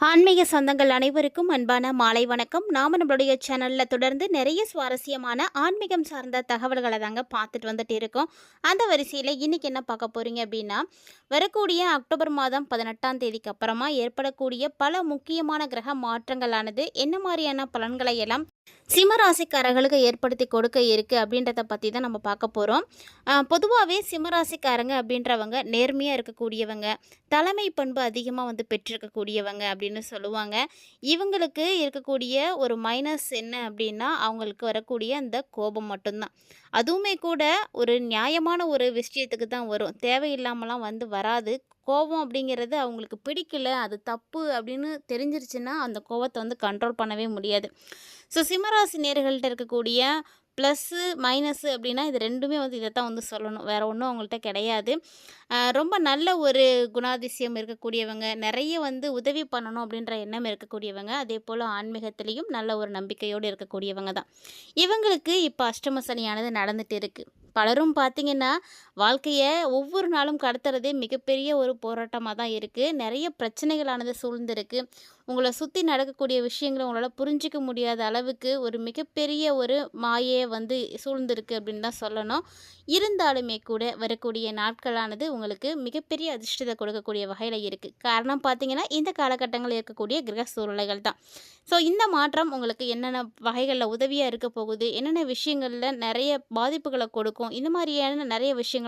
ஆன்மீக சொந்தங்கள் அனைவருக்கும் அன்பான மாலை வணக்கம். நாம் நம்மளுடைய சேனலில் தொடர்ந்து நிறைய சுவாரஸ்யமான ஆன்மீகம் சார்ந்த தகவல்களை தாங்க பார்த்துட்டு வந்துட்டு இருக்கோம். அந்த வரிசையில் இன்றைக்கி என்ன பார்க்க போகிறீங்க அப்படின்னா வரக்கூடிய அக்டோபர் மாதம் பதினெட்டாம் தேதிக்கு அப்புறமா ஏற்படக்கூடிய பல முக்கியமான கிரக மாற்றங்களானது என்ன மாதிரியான பலன்களை எல்லாம் சிம்மராசிக்காரர்களுக்கு ஏற்படுத்தி கொடுக்க இருக்குது அப்படின்றத பற்றி தான் நம்ம பார்க்க போகிறோம் பொதுவாகவே சிம்மராசிக்காரங்க அப்படின்றவங்க நேர்மையாக இருக்கக்கூடியவங்க தலைமை பண்பு அதிகமாக வந்து பெற்றிருக்கக்கூடியவங்க அப்படின்னு சொல்லுவாங்க. இவங்களுக்கு இருக்கக்கூடிய ஒரு மைனஸ் என்ன அப்படின்னா அவங்களுக்கு வரக்கூடிய அந்த கோபம் மட்டும்தான். அதுவுமே கூட ஒரு நியாயமான ஒரு விஷயத்துக்கு தான் வரும். தேவையில்லாமலாம் வந்து வராது. கோபம் அப்படிங்கிறது அவங்களுக்கு பிடிக்கல அது தப்பு அப்படின்னு தெரிஞ்சிருச்சுன்னா அந்த கோபத்தை வந்து கண்ட்ரோல் பண்ணவே முடியாது. ஸோ சிம்மராசி நேர்கள்ட்ட இருக்கக்கூடிய ப்ளஸ்ஸு மைனஸு அப்படின்னா இது ரெண்டுமே வந்து இதை தான் வந்து சொல்லணும். வேறு ஒன்றும் அவங்கள்ட்ட கிடையாது. ரொம்ப நல்ல ஒரு குணாதிசயம் இருக்கக்கூடியவங்க நிறைய வந்து உதவி பண்ணணும் அப்படின்ற எண்ணம் இருக்கக்கூடியவங்க அதே போல் ஆன்மீகத்திலையும் நல்ல ஒரு நம்பிக்கையோடு இருக்கக்கூடியவங்க தான். இவங்களுக்கு இப்போ அஷ்டம சனியானது நடந்துகிட்டு இருக்குது பலரும் பார்த்தீங்கன்னா வாழ்க்கையை ஒவ்வொரு நாளும் கடத்துறதே மிகப்பெரிய ஒரு போராட்டமாக தான் இருக்குது நிறைய பிரச்சனைகளானது சூழ்ந்திருக்கு. உங்களை சுற்றி நடக்கக்கூடிய விஷயங்களை உங்களால் புரிஞ்சிக்க முடியாத அளவுக்கு ஒரு மிகப்பெரிய ஒரு மாயே வந்து சூழ்ந்திருக்கு அப்படின்னு தான் சொல்லணும். இருந்தாலுமே கூட வரக்கூடிய நாட்களானது உங்களுக்கு மிகப்பெரிய அதிர்ஷ்டத்தை கொடுக்கக்கூடிய வகையில் இருக்குது காரணம் பார்த்தீங்கன்னா இந்த காலகட்டங்களில் இருக்கக்கூடிய கிரக சூழ்நிலைகள் தான். ஸோ இந்த மாற்றம் உங்களுக்கு என்னென்ன வகைகளில் உதவியாக இருக்க போகுது? என்னென்ன விஷயங்களில் நிறைய பாதிப்புகளை கொடுக்கும்? இந்த மாதிரியான நிறைய விஷயங்கள்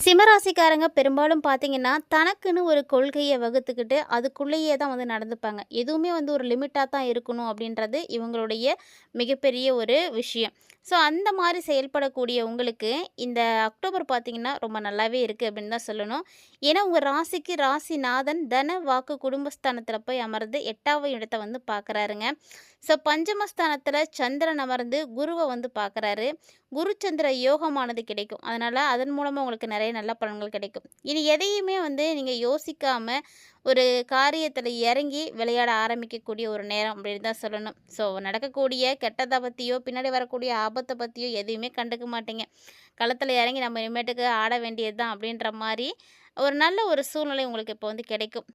சிம்மராசிக்காரங்க பெரும்பாலும் பார்த்தீங்கன்னா தனக்குன்னு ஒரு கொள்கையை வகுத்துக்கிட்டு அதுக்குள்ளேயே தான் வந்து நடந்துப்பாங்க. எதுவுமே வந்து ஒரு லிமிட்டாக தான் இருக்கணும் அப்படின்றது இவங்களுடைய மிகப்பெரிய ஒரு விஷயம். ஸோ அந்த மாதிரி செயல்படக்கூடிய உங்களுக்கு இந்த அக்டோபர் பார்த்திங்கன்னா ரொம்ப நல்லாவே இருக்குது அப்படின்னு தான் சொல்லணும். ஏன்னா உங்கள் ராசிக்கு ராசிநாதன் தன வாக்கு குடும்பஸ்தானத்தில் போய் அமர்ந்து எட்டாவது இடத்தை வந்து பார்க்குறாருங்க ஸோ பஞ்சமஸ்தானத்தில் சந்திரன் அமர்ந்து குருவை வந்து பார்க்குறாரு குரு சந்திர யோகமானது கிடைக்கும். அதனால் அதன் மூலமாக உங்களுக்கு நிறைய நல்ல பலன்கள் கிடைக்கும். இனி எதையுமே வந்து நீங்கள் யோசிக்காமல் ஒரு காரியத்தில் இறங்கி விளையாட ஆரம்பிக்கக்கூடிய ஒரு நேரம் அப்படின்னு தான் சொல்லணும். ஸோ நடக்கக்கூடிய கெட்டதை பற்றியோ பின்னாடி வரக்கூடிய ஆபத்தை பற்றியோ எதையுமே கண்டுக்க மாட்டீங்க. களத்தில் இறங்கி நம்ம இனிமேட்டுக்கு ஆட வேண்டியது தான் அப்படின்ற மாதிரி ஒரு நல்ல ஒரு சூழ்நிலை உங்களுக்கு இப்போ வந்து கிடைக்கும்.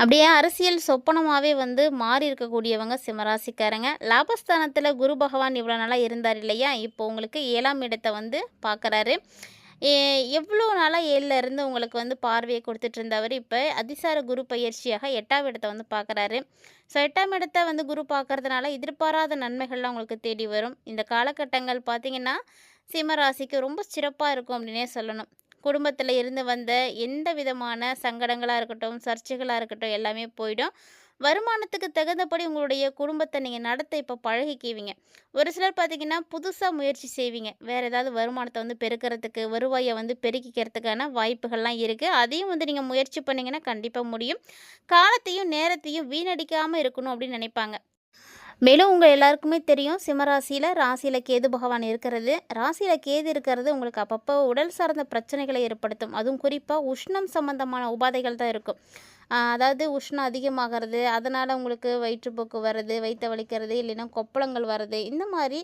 அப்படியே அரசியல் சொப்பனமாகவே வந்து மாறி இருக்கக்கூடியவங்க சிம்மராசிக்காரங்க. லாபஸ்தானத்தில் குரு பகவான் இவ்வளோ நாளாக இருந்தார் இல்லையா? இப்போ உங்களுக்கு ஏழாம் இடத்தை வந்து பார்க்குறாரு. எவ்வளோ நாளாக ஏழில் இருந்து உங்களுக்கு வந்து பார்வையை கொடுத்துட்டு இருந்தவர் இப்போ அதிசார குரு பயிற்சியாக எட்டாம் இடத்தை வந்து பார்க்குறாரு. ஸோ எட்டாம் இடத்தை வந்து குரு பார்க்குறதுனால எதிர்பாராத நன்மைகள்லாம் உங்களுக்கு தேடி வரும். இந்த காலகட்டங்கள் பார்த்திங்கன்னா சிம்மராசிக்கு ரொம்ப சிறப்பாக இருக்கும் அப்படின்னே சொல்லணும். குடும்பத்தில் இருந்து வந்த எந்த விதமான சங்கடங்களாக இருக்கட்டும் சர்ச்சைகளாக இருக்கட்டும் எல்லாமே போயிடும். வருமானத்துக்கு தகுந்தபடி உங்களுடைய குடும்பத்தை நீங்கள் நடத்த இப்போ பழகிக்குவீங்க. ஒரு சிலர் பார்த்திங்கன்னா புதுசாக முயற்சி செய்வீங்க. வேறு ஏதாவது வருமானத்தை வந்து பெருக்கிறதுக்கு வருவாயை வந்து பெருக்கிக்கிறதுக்கான வாய்ப்புகள்லாம் இருக்குது அதையும் வந்து நீங்கள் முயற்சி பண்ணிங்கன்னா கண்டிப்பாக முடியும். காலத்தையும் நேரத்தையும் வீணடிக்காமல் இருக்கணும் அப்படின்னு நினைப்பாங்க. மேலும் உங்கள் எல்லாருக்குமே தெரியும் சிம்மராசியில் ராசியில் கேது பகவான் இருக்கிறது. ராசியில் கேது இருக்கிறது உங்களுக்கு அப்பப்போ உடல் சார்ந்த பிரச்சனைகளை ஏற்படுத்தும். அதுவும் குறிப்பாக உஷ்ணம் சம்பந்தமான உபாதைகள் தான் இருக்கும். அதாவது உஷ்ணம் அதிகமாகிறது அதனால் உங்களுக்கு வயிற்றுப்போக்கு வர்றது வயிற்ற வலிக்கிறது இல்லைன்னா கொப்பளங்கள் வர்றது இந்த மாதிரி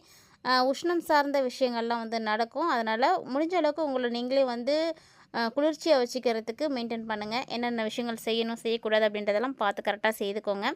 உஷ்ணம் சார்ந்த விஷயங்கள்லாம் வந்து நடக்கும். அதனால் முடிஞ்ச அளவுக்கு உங்களை நீங்களே வந்து குளிர்ச்சியாக வச்சுக்கிறதுக்கு மெயின்டைன் பண்ணுங்கள் என்னென்ன விஷயங்கள் செய்யணும் செய்யக்கூடாது அப்படின்றதெல்லாம் பார்த்து கரெக்டாக செய்துக்கோங்க.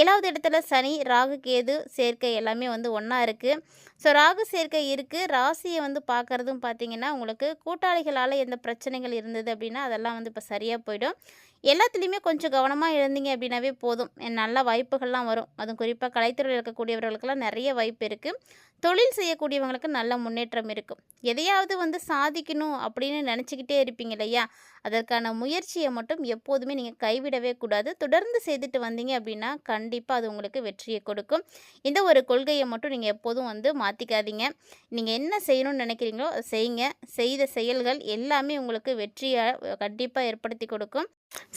ஏழாவது இடத்துல சனி ராகு கேது சேர்க்கை எல்லாமே வந்து ஒன்றா இருக்குது ஸோ ராகு சேர்க்கை இருக்குது ராசியை வந்து பார்க்குறதும் பார்த்தீங்கன்னா உங்களுக்கு கூட்டாளிகளால் எந்த பிரச்சனைகள் இருந்தது அப்படின்னா அதெல்லாம் வந்து இப்போ சரியாக போயிடும். எல்லாத்துலேயுமே கொஞ்சம் கவனமாக இருந்தீங்க அப்படின்னாவே போதும். நல்ல வாய்ப்புகள்லாம் வரும். அதுவும் குறிப்பாக கலைத்துறையில் இருக்கக்கூடியவர்களுக்கெல்லாம் நிறைய வாய்ப்பு இருக்குது தொழில் செய்யக்கூடியவங்களுக்கு நல்ல முன்னேற்றம் இருக்கும். எதையாவது வந்து சாதிக்கணும் அப்படின்னு நினச்சிக்கிட்டே இருப்பீங்க. இல்லையா? அதற்கான முயற்சியை மட்டும் எப்போதுமே நீங்கள் கைவிடவே கூடாது. தொடர்ந்து செய்துட்டு வந்தீங்க அப்படின்னா கண்டிப்பாக அது உங்களுக்கு வெற்றியை கொடுக்கும். இந்த ஒரு கொள்கையை மட்டும் நீங்கள் எப்போதும் வந்து மாற்றிக்காதீங்க நீங்கள் என்ன செய்யணும்னு நினைக்கிறீங்களோ அதை செய்யுங்க. செய்த செயல்கள் எல்லாமே உங்களுக்கு வெற்றியை கண்டிப்பாக ஏற்படுத்தி கொடுக்கும்.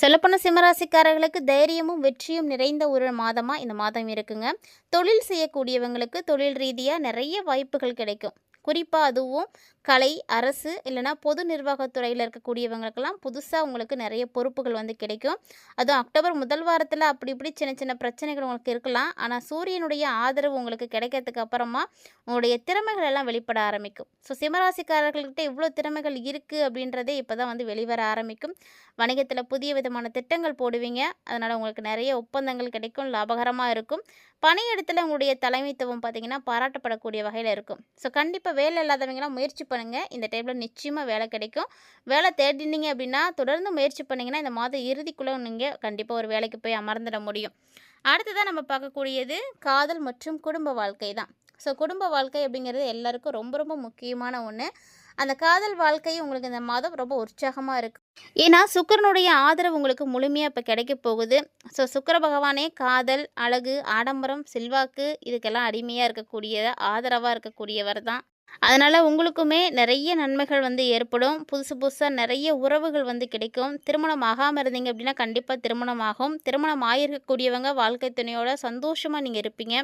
சொல்லப்போனால் சிம்மராசிக்காரர்களுக்கு தைரியமும் வெற்றியும் நிறைந்த ஒரு மாதமாக இந்த மாதம் இருக்குங்க. தொழில் செய்யக்கூடியவங்களுக்கு தொழில் ரீதியாக நிறைய வாய்ப்புகள் கிடைக்கும். குறிப்பாக அதுவும் கலை அரசு இல்லைனா பொது நிர்வாகத்துறையில் இருக்கக்கூடியவங்களுக்கெல்லாம் புதுசாக உங்களுக்கு நிறைய பொறுப்புகள் வந்து கிடைக்கும். அதுவும் அக்டோபர் முதல் வாரத்தில் அப்படி இப்படி சின்ன சின்ன பிரச்சனைகள் உங்களுக்கு இருக்கலாம். ஆனால் சூரியனுடைய ஆதரவு உங்களுக்கு கிடைக்கிறதுக்கு அப்புறமா உங்களுடைய திறமைகள் எல்லாம் வெளிப்பட ஆரம்பிக்கும். ஸோ சிம்மராசிக்காரர்கள்கிட்ட இவ்வளோ திறமைகள் இருக்குது அப்படின்றதே இப்போ தான் வந்து வெளிவர ஆரம்பிக்கும். வணிகத்தில் புதிய விதமான திட்டங்கள் போடுவீங்க. அதனால் உங்களுக்கு நிறைய ஒப்பந்தங்கள் கிடைக்கும். லாபகரமாக இருக்கும். பணியிடத்தில் உங்களுடைய தலைமைத்துவம் பார்த்திங்கன்னா பாராட்டப்படக்கூடிய வகையில் இருக்கும். ஸோ கண்டிப்பாக வேலை இல்லாதவங்களாம் முயற்சி பண்ணுங்கள் இந்த டைமில் நிச்சயமாக வேலை கிடைக்கும். வேலை தேடினீங்க அப்படின்னா தொடர்ந்து முயற்சி பண்ணிங்கன்னா இந்த மாதம் இறுதிக்குள்ளே நீங்கள் கண்டிப்பாக ஒரு வேலைக்கு போய் அமர்ந்துட முடியும். அடுத்ததான் நம்ம பார்க்கக்கூடியது காதல் மற்றும் குடும்ப வாழ்க்கை தான். ஸோ குடும்ப வாழ்க்கை அப்படிங்கிறது எல்லாருக்கும் ரொம்ப ரொம்ப முக்கியமான ஒன்று அந்த காதல் வாழ்க்கை உங்களுக்கு இந்த மாதம் ரொம்ப உற்சாகமாக இருக்கும் ஏன்னா சுக்கரனுடைய ஆதரவு உங்களுக்கு முழுமையாக இப்போ கிடைக்க போகுது. ஸோ சுக்கர பகவானே காதல் அழகு ஆடம்பரம் செல்வாக்கு இதுக்கெல்லாம் அடிமையாக இருக்கக்கூடிய ஆதரவாக இருக்கக்கூடியவர் தான். அதனால் உங்களுக்குமே நிறைய நன்மைகள் வந்து ஏற்படும். புதுசு புதுசாக நிறைய உறவுகள் வந்து கிடைக்கும். திருமணம் ஆகாமல் இருந்தீங்க அப்படின்னா கண்டிப்பாக திருமணம் ஆகும். திருமணம் ஆகிருக்கக்கூடியவங்க வாழ்க்கை துணையோட சந்தோஷமாக நீங்கள் இருப்பீங்க.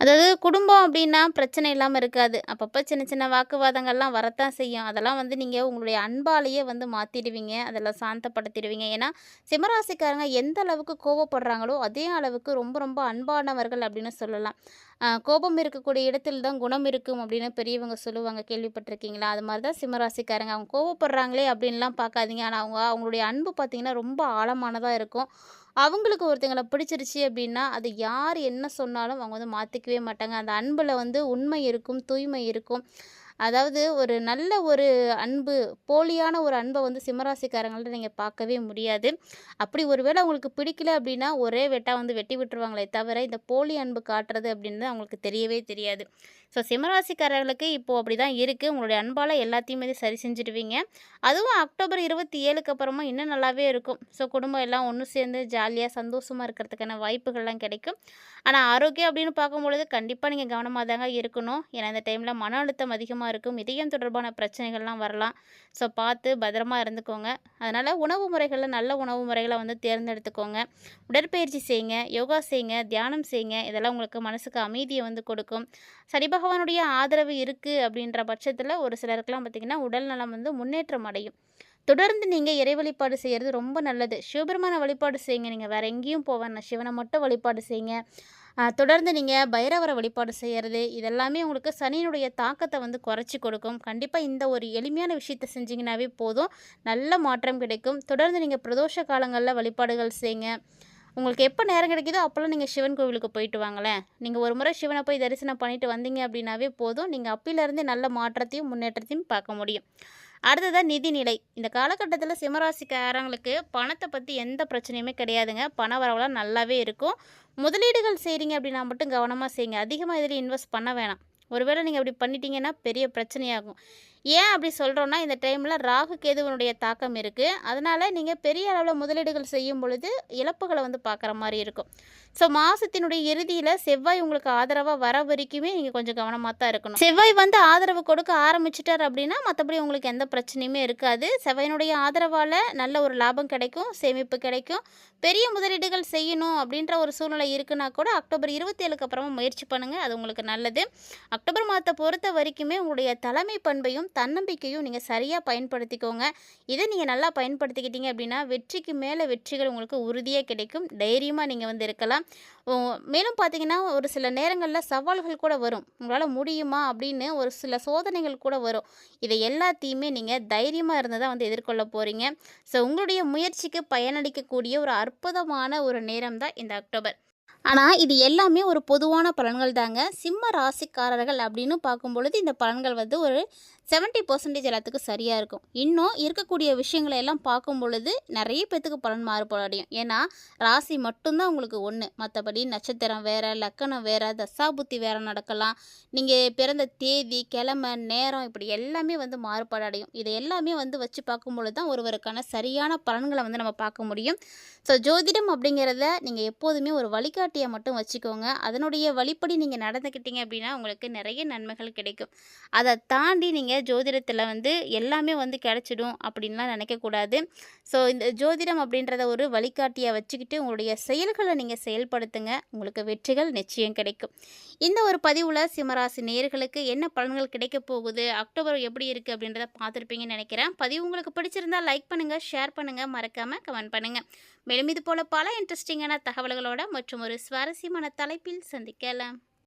அதாவது குடும்பம் அப்படின்னா பிரச்சனை இல்லாமல் இருக்காது. அப்பப்போ சின்ன சின்ன வாக்குவாதங்கள்லாம் வரத்தான் செய்யும். அதெல்லாம் வந்து நீங்கள் உங்களுடைய அன்பாலேயே வந்து மாற்றிடுவீங்க அதெல்லாம் சாந்தப்படுத்திடுவீங்க. ஏன்னா சிம்மராசிக்காரங்க எந்த அளவுக்கு கோவப்படுறாங்களோ அதே அளவுக்கு ரொம்ப ரொம்ப அன்பானவர்கள் அப்படின்னு சொல்லலாம். கோபம் இருக்கக்கூடிய இடத்தில் தான் குணம் இருக்கும் அப்படின்னு பெரியவங்க சொல்லுவாங்க. கேள்விப்பட்டிருக்கீங்களா? அது மாதிரி தான் சிம்மராசிக்காரங்க. அவங்க கோவப்படுறாங்களே அப்படின்லாம் பார்க்காதீங்க. ஆனால் அவங்க அவங்களுடைய அன்பு பார்த்திங்கன்னா ரொம்ப ஆழமானதாக இருக்கும். அவங்களுக்கு ஒருத்தங்களை பிடிச்சிருச்சு அப்படின்னா அது யார் என்ன சொன்னாலும் அவங்க வந்து மாற்றிக்கவே மாட்டாங்க. அந்த அன்பில் வந்து உண்மை இருக்கும் தூய்மை இருக்கும். அதாவது ஒரு நல்ல ஒரு அன்பு போலியான ஒரு அன்பை வந்து சிம்மராசிக்காரங்கள்ட்ட நீங்கள் பார்க்கவே முடியாது. அப்படி ஒருவேளை அவங்களுக்கு பிடிக்கல அப்படின்னா ஒரே வெட்டா வந்து வெட்டி விட்டுருவாங்களே தவிர இந்த போலி அன்பு காட்டுறது அப்படின்னு அவங்களுக்கு தெரியவே தெரியாது. ஸோ சிம்மராசிக்காரர்களுக்கு இப்போது அப்படி தான் இருக்குது உங்களுடைய அன்பால் எல்லாத்தையுமே சரி செஞ்சுடுவீங்க அதுவும் அக்டோபர் இருபத்தி ஏழுக்கு அப்புறமா இன்னும் நல்லாவே இருக்கும். ஸோ குடும்பம் எல்லாம் ஒன்று சேர்ந்து ஜாலியாக சந்தோஷமாக இருக்கிறதுக்கான வாய்ப்புகள்லாம் கிடைக்கும். ஆனால் ஆரோக்கியம் அப்படின்னு பார்க்கும்பொழுது கண்டிப்பாக நீங்கள் கவனமாக தாங்க இருக்கணும். ஏன்னா இந்த டைமில் மன அழுத்தம் அதிகமாக இருக்கும். இதயம் தொடர்பான பிரச்சனைகள்லாம் வரலாம். ஸோ பார்த்து பத்திரமா இருந்துக்கோங்க. அதனால் உணவு முறைகளில் நல்ல உணவு முறைகளை வந்து தேர்ந்தெடுத்துக்கோங்க. உடற்பயிற்சி செய்யுங்க. யோகா செய்யுங்க. தியானம் செய்யுங்க. இதெல்லாம் உங்களுக்கு மனசுக்கு அமைதியை வந்து கொடுக்கும். சனி பகவானுடைய ஆதரவு இருக்குது அப்படின்ற பட்சத்தில் ஒரு சிலருக்கெலாம் பார்த்திங்கன்னா உடல் நலம் வந்து முன்னேற்றம் அடையும். தொடர்ந்து நீங்கள் இறை வழிபாடு செய்கிறது ரொம்ப நல்லது. சிவபெருமான வழிபாடு செய்யுங்க. நீங்கள் வேறு எங்கேயும் போவேன் சிவனை மட்டும் வழிபாடு செய்யுங்க. தொடர்ந்து நீங்கள் பைரவரை வழிபாடு செய்கிறது இதெல்லாமே உங்களுக்கு சனியினுடைய தாக்கத்தை வந்து குறைச்சி கொடுக்கும். கண்டிப்பாக இந்த ஒரு எளிமையான விஷயத்தை செஞ்சிங்கனாவே போதும். நல்ல மாற்றம் கிடைக்கும். தொடர்ந்து நீங்கள் பிரதோஷ காலங்களில் வழிபாடுகள் செய்யுங்க உங்களுக்கு எப்போ நேரம் கிடைக்குதோ அப்போல்லாம் நீங்கள் சிவன் கோவிலுக்கு போயிட்டு வாங்களேன். நீங்கள் ஒரு முறை சிவனை போய் தரிசனம் பண்ணிட்டு வந்தீங்க அப்படின்னாவே போதும். நீங்கள் அப்பிலேருந்து நல்ல மாற்றத்தையும் முன்னேற்றத்தையும் பார்க்க முடியும். அடுத்ததாக நிதிநிலை. இந்த காலகட்டத்தில் சிம்மராசிக்காரங்களுக்கு பணத்தை பற்றி எந்த பிரச்சனையுமே கிடையாதுங்க. பண வரவெல்லாம் நல்லாவே இருக்கும். முதலீடுகள் செய்கிறீங்க அப்படின்னா மட்டும் கவனமாக செய்யுங்க. அதிகமாக இதில் இன்வெஸ்ட் பண்ண வேணாம். ஒருவேளை நீங்கள் அப்படி பண்ணிட்டீங்கன்னா பெரிய பிரச்சனையாகும். ஏன் அப்படி சொல்கிறோன்னா இந்த டைமில் ராகு கேதுவனுடைய தாக்கம் இருக்குது அதனால் நீங்கள் பெரிய அளவில் முதலீடுகள் செய்யும் பொழுது இழப்புகளை வந்து பார்க்குற மாதிரி இருக்கும். ஸோ மாதத்தினுடைய இறுதியில் செவ்வாய் உங்களுக்கு ஆதரவாக வர வரைக்குமே நீங்கள் கொஞ்சம் கவனமாக தான் இருக்கணும். செவ்வாய் வந்து ஆதரவு கொடுக்க ஆரம்பிச்சிட்டார் அப்படின்னா மற்றபடி உங்களுக்கு எந்த பிரச்சனையுமே இருக்காது. செவ்வாயினுடைய ஆதரவால் நல்ல ஒரு லாபம் கிடைக்கும் சேமிப்பு கிடைக்கும். பெரிய முதலீடுகள் செய்யணும் அப்படின்ற ஒரு சூழ்நிலை இருக்குன்னா கூட அக்டோபர் இருபத்தேழுக்கு அப்புறமா முயற்சி பண்ணுங்கள் அது உங்களுக்கு நல்லது. அக்டோபர் மாதத்தை பொறுத்த வரைக்குமே உங்களுடைய தலைமை பண்பையும் தன்னம்பிக்கையும் நீங்கள் சரியாக பயன்படுத்திக்கோங்க. இதை நீங்கள் நல்லா பயன்படுத்திக்கிட்டீங்க அப்படின்னா வெற்றிக்கு மேலே வெற்றிகள் உங்களுக்கு உறுதியாக கிடைக்கும். தைரியமாக நீங்கள் வந்து இருக்கலாம். மேலும் பார்த்தீங்கன்னா ஒரு சில நேரங்களில் சவால்கள் கூட வரும். உங்களால் முடியுமா அப்படின்னு ஒரு சில சோதனைகள் கூட வரும். இதை எல்லாத்தையுமே நீங்கள் தைரியமாக இருந்து தான் வந்து எதிர்கொள்ள போகிறீங்க ஸோ உங்களுடைய முயற்சிக்கு பயனளிக்கக்கூடிய ஒரு அற்புதமான ஒரு நேரம் தான் இந்த அக்டோபர். ஆனால் இது எல்லாமே ஒரு பொதுவான பலன்கள் தாங்க. சிம்ம ராசிக்காரர்கள் அப்படின்னு பார்க்கும்பொழுது இந்த பலன்கள் வந்து ஒரு 70% பர்சன்டேஜ் எல்லாத்துக்கும் சரியாக இருக்கும். இன்னும் இருக்கக்கூடிய விஷயங்களை எல்லாம் பார்க்கும் பொழுது நிறைய பேத்துக்கு பலன் மாறுபாடையும் ஏன்னா ராசி மட்டும்தான் உங்களுக்கு ஒன்று மற்றபடி நட்சத்திரம் வேறு லக்கணம் வேறு தசாபுத்தி வேறு நடக்கலாம். நீங்கள் பிறந்த தேதி கிழமை நேரம் இப்படி எல்லாமே வந்து மாறுபாடு அடையும். இதை எல்லாமே வந்து வச்சு பார்க்கும் பொழுது தான் ஒருவருக்கான சரியான பலன்களை வந்து நம்ம பார்க்க முடியும். ஸோ ஜோதிடம் அப்படிங்கிறத நீங்கள் எப்போதுமே ஒரு வழிகாட்டி வழிகாட்டியாக மட்டும் வச்சுக்கோங்க. அதனுடைய வழிப்படி நீங்கள் நடந்துக்கிட்டீங்க அப்படின்னா உங்களுக்கு நிறைய நன்மைகள் கிடைக்கும். அதை தாண்டி நீங்கள் ஜோதிடத்தில் வந்து எல்லாமே வந்து கிடச்சிடும் அப்படின்லாம் நினைக்கக்கூடாது. ஸோ இந்த ஜோதிடம் அப்படின்றத ஒரு வழிகாட்டியாக வச்சுக்கிட்டு உங்களுடைய செயல்களை நீங்கள் செயல்படுத்துங்க. உங்களுக்கு வெற்றிகள் நிச்சயம் கிடைக்கும். இந்த ஒரு பதிவில் சிம்மராசி நேயர்களுக்கு என்ன பலன்கள் கிடைக்க போகுது? அக்டோபர் எப்படி இருக்குது அப்படின்றத பார்த்துருப்பீங்கன்னு நினைக்கிறேன். பதிவு உங்களுக்கு பிடிச்சிருந்தா லைக் பண்ணுங்கள் ஷேர் பண்ணுங்கள் மறக்காமல் கமெண்ட் பண்ணுங்கள் மேலும் இது போல் பல இன்ட்ரெஸ்டிங்கான தகவல்களோட மற்றும் ஒரு சுவாரஸ்யமான தலைப்பில் சந்திக்கலாம்.